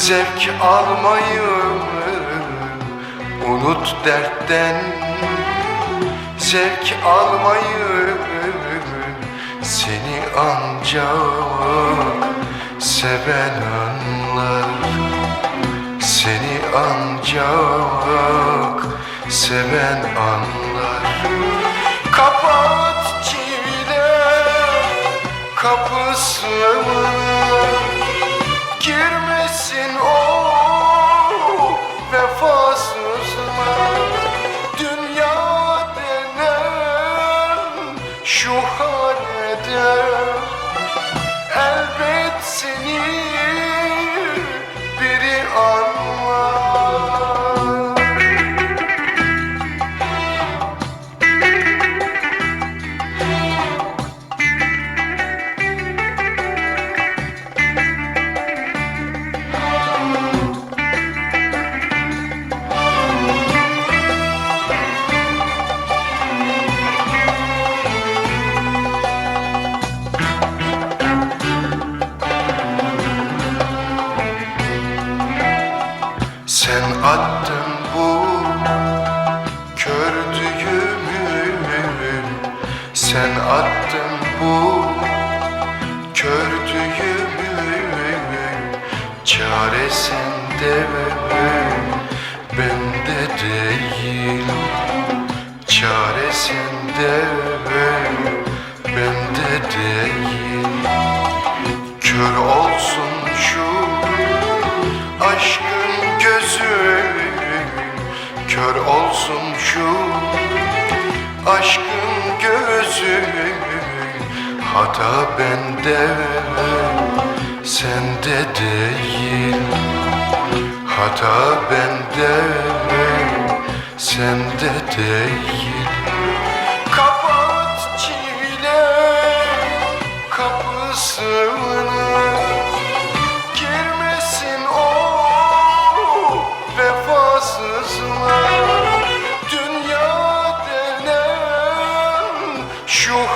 zevk almayı Unut dertten. Zevk almayı Seni ancak seven anlar. Seni ancak seven anlar. Kapat çile kapısını Girmesin o vefasızlar Dünya denen şu halde Elbet seni Sen attın bu kör düğümü. Sen attın bu kör düğümü. Çaresinde bende değil Çaresinde bende değil Kör olsun şu aşkın gözü Hata bende sende değil. Hata bende sende değil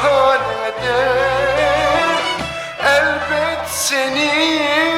şu halde Elbet seni